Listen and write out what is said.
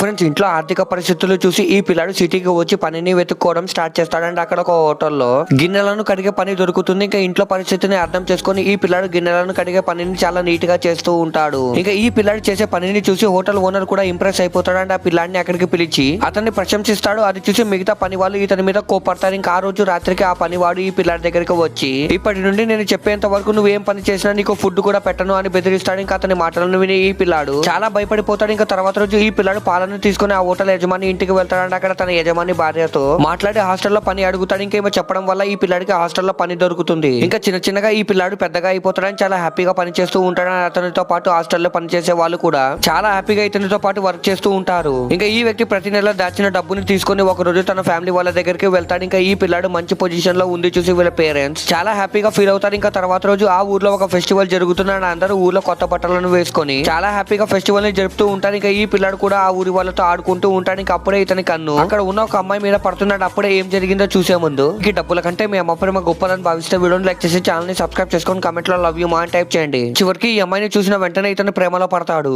Friends ఇంట్లో ఆర్థిక పరిస్థితులు చూసి ఈ పిల్లాడు సిటీకి వచ్చి పనిని వెతుక్కోవడం స్టార్ట్ చేస్తాడంటే అక్కడ ఒక హోటల్లో. గిన్నెలను కడిగే పని దొరుకుతుంది. ఇంకా ఇంట్లో పరిస్థితిని అర్థం చేసుకొని ఈ పిల్లాడు గిన్నెలను కడిగే పనిని చాలా నీట్గా చేస్తూ ఉంటాడు. ఇంకా ఈ పిల్లాడు చేసే పనిని చూసి హోటల్ ఓనర్ కూడా ఇంప్రెస్ అయిపోతాడంటే ఆ పిల్లాడిని అక్కడికి పిలిచి. అతన్ని ప్రశంసిస్తాడు. అది చూసి మిగతా పని వాళ్ళు ఇతని మీద కోపడతారు ఇంకా ఆ రోజు రాత్రికి ఆ పనివాడు ఈ పిల్లాడి దగ్గరికి వచ్చి ఇప్పటి నుండి నేను చెప్పేంత వరకు నువ్వేం పని చేసినా నీకు ఫుడ్ కూడా పెట్టను అని బెదిరిస్తాడు. ఇంకా అతని మాటలను విని ఈ పిల్లాడు చాలా భయపడిపోతాడు. ఇంకా తర్వాత రోజు ఈ పిల్లాడు పాలను తీసుకుని ఆ హోటల్ యజమాని ఇంటికి వెళ్తాడంటే. అక్కడ తన యజమాని భార్యతో మాట్లాడి హాస్టల్లో పని అడుగుతాడు. ఇంకేమో చెప్పడం వల్ల ఈ పిల్లాడికి హాస్టల్లో పని దొరుకుతుంది. ఇంకా చిన్న చిన్నగా ఈ పిల్లాడు పెద్దగా అయిపోతాడని చాలా హ్యాపీగా పని చేస్తూ ఉంటాడని అతనితో పాటు హాస్టల్లో పని చేసే వాళ్ళు కూడా చాలా హ్యాపీగా ఇతనితో పాటు వర్క్ చేస్తూ ఉంటారు. ఇంకా ఈ వ్యక్తి ప్రతి నెల దాచిన డబ్బుని తీసుకొని ఒక రోజు తన ఫ్యామిలీ వాళ్ళ దగ్గరికి వెళ్తాడు. ఇంకా ఈ పిల్లాడు మంచి పొజిషన్లో ఉంది చూసి వీళ్ళ పేరెంట్స్ చాలా హ్యాపీగా ఫీల్ అవుతారు. ఇంకా తర్వాత రోజు ఆ ఊర్లో ఒక ఫెస్టివల్ జరుగుతుందని అందరూ ఊర్లో కొత్త బట్టలను వేసుకొని చాలా హ్యాపీగా ఫెస్టివల్ని జరుపుతూ ఉంటారు. ఇంకా ఈ పిల్లాడు కూడా ఆ ఊరి వాళ్ళతో ఆడుకుంటూ ఉంటాడు. ఇంకా అప్పుడే ఇతని కన్ను. అక్కడ ఉన్న ఒక అమ్మాయి మీద పడుతున్నాడు. అప్పుడే ఏం జరిగిందో చూసే ముందు. ఈ డబ్బుల కంటే మీ అమ్మ ప్రేమ గొప్పదని భావిస్తే వీడియోని లైక్ చేసి ఛానల్ని సబ్స్క్రైబ్ చేసుకొని కమెంట్లో లవ్ యూ మా అని టైప్ చేయండి. చివరికి ఈ అమ్మాయిని చూసిన వెంటనే ఇతను ప్రేమలో పడతాడు.